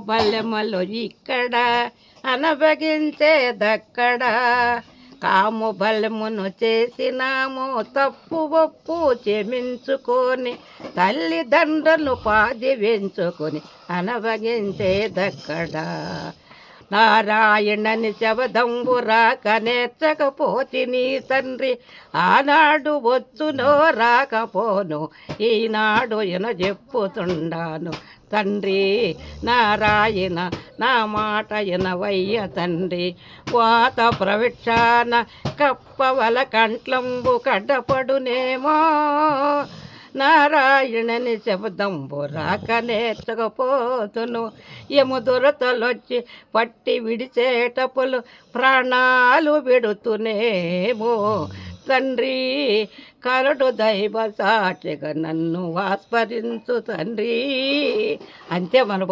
కాము ఇక్కడ అనబగించేదక్కడ కాము బలమును చేసినాము తప్పు ఒప్పు చెమించుకొని తల్లిదండ్రులు పాది వెంచుకొని అనబగించేదక్కడ నారాయణని శబదంబు రాక నేర్చకపోతి నీ తండ్రి. ఆనాడు వచ్చునో రాకపోను ఈనాడు ఎన చెప్పుతుండాను. తండ్రి నారాయణ నా మాట ఎనవయ్య తండ్రి. వాత ప్రవిక్షాన కప్పవల కంట్లంబు కడ్డపడునేమో. నారాయణని శబ్దంబు రాక నేర్చకపోతును యము దురతలొచ్చి పట్టి విడిచేటపులు ప్రాణాలు విడుతునేమో. తండ్రి కరడు దైవ సాక్షిగా నన్ను ఆస్మరించు తండ్రి. అంతే మన